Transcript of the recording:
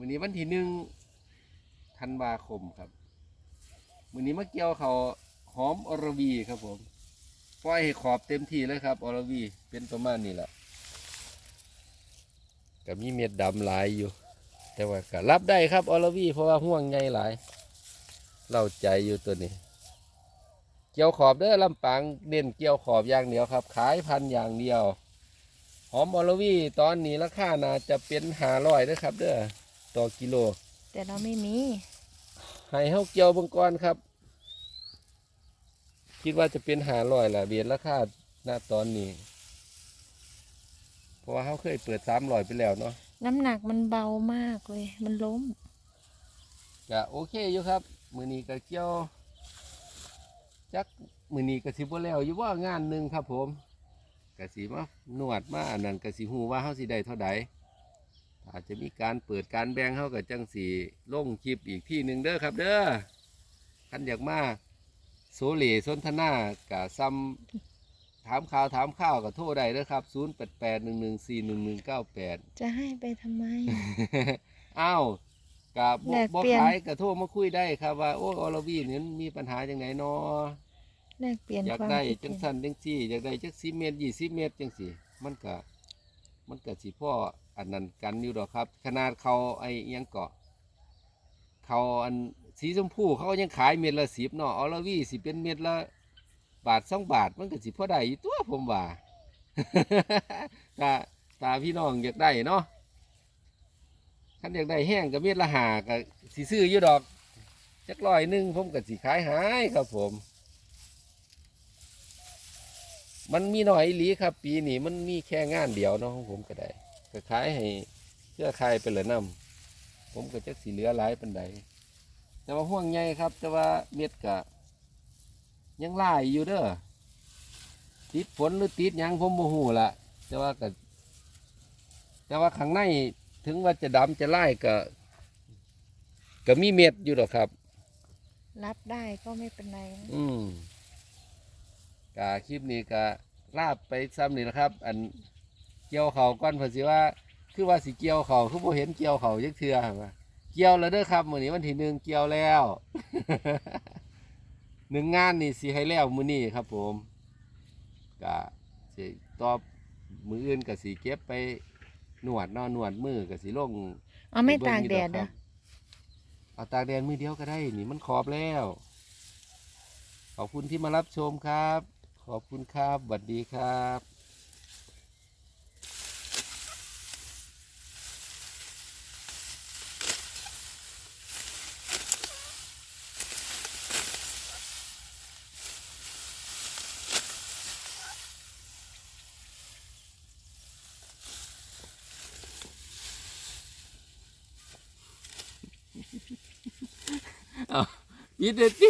มื้อนี้วันที่หนึ่งธันวาคมครับมื้อนี้มาเกี่ยวเขาหอมอรวีครับผมปล่อยให้ขอบเต็มที่เลยครับอรวีเป็นประมาณนี้แหละก็มีเม็ดดำหลายอยู่ แต่ว่าก็รับได้ครับอรวีเพราะว่าห่วงใหญ่หลายเล่าใจอยู่ตัวนี้ เกี่ยวขอบเด้อลำปางเน้นเกี่ยวขอบอย่างเดียวครับ ขายพันอย่างเดียว หอมอลวีตอนนี้ราคาน่าจะเป็นหาร้อยเด้อครับเด้อ ต่อกิโล แต่เราไม่มีให้เฮาเกี่ยวเบงก่อนครับ คิดว่าจะเป็นหาร้อยละเบียนราคาณตอนนี้ เพราะว่าเขาเคยเปิดสามร้อยไปแล้วเนาะน้ำหนักมันเบามากเลย มันล้มก็โอเคอยู่ครับ มือนี้ก็เกี่ยวจักมือนี้ก็สิบ่แล้วอยู่ว่างานหนึ่งครับผมก็สิมาหนวดมาอันนั้นก็สิฮู้ว่าเฮาสิได้เท่าใด อาจจะมีการเปิดการแบ่งเฮาก็จังสิลงคลิปอีกที่หนึ่งเด้อครับ เด้อคันอยากมาโซเลสนทนากะซ้ำถามข่าวถามข้าวก็โทรได้เด้อครับ0881141198จะให้ไปทำไม อ้าวกับแลกบ่เปลี่ยน ขายกับโทรมาคุยได้ครับว่าโอ้ออลวีนี่มันมีปัญหาจังไหนเนาะแลกเปลี่ยนอยากความได้คิดจัเห็งนสันจังซี่อยากได้จักสิเมตรยี่สิบเมตรจังสี่ มันก็มันก็สิพ่อ อันนั้นกันอยู่ดอกครับ ขนาดเขาไอ้ยังเกาะเขาอันสีชมพูเขายังขายเม็ดละสิบเนาะออลวีสิเป็นเม็ดละบาทสองบาทมันก็สิพอได้ตัวผมว่าตาตาพี่น้องอยากได้เนาะคันอยากได้แห้งกับเม็ดละหาก็สิซื้ออยู่ดอกจักร้อยหนึ่งผมก็สิขายหายครับผม มันมีหน่อยหลีครับ ปีนี้มันมีแค่งานเดียวเนาะของผมก็ได้ ก็ขายให้เพื่อใครไปเลยนํผมก็จักสีเหลือหลายปันใดแต่ว่าห่วงใหญ่ครับ แต่ว่าเม็ดกะยังหลายอยู่เด้อติดฝนหรือติดหยังผมโมหูละแต่ว่าก็แต่ว่าข้างในถึงว่าจะดำจะไล่ก็ก็มีเม็ดอยู่หรอกครับ รับได้ก็ไม่เป็นไรนะอืมกาคลิปนี้ก็ลาบไปซ้ำนี่นะครับ อัน เกี่ยวเขาก้อนเพิ่นสิว่า คือว่าสิเกี่ยวเขาคือบ่เห็นเกี่ยวเขาจักเทื่อหั่นว่าเกี่ยวแล้วเด้อครับมื้อนี้วันที่หนึ่งเกี่ยวแล้วหนึ่งงานนี่สิให้แล้วมื้อนี้ครับ ผมก็สิตอบมืออื่นก็สิเก็บไปหนวดเนอนหนวดมือก็สิลงเอาไม่ปบิ่ตากอยู่แดดครันะบเอาตากแดดมือเดียวก็ได้ นี่มันขอบแล้ว ขอบคุณที่มารับชมครับ ขอบคุณครับสวัสดีครับ อายินดี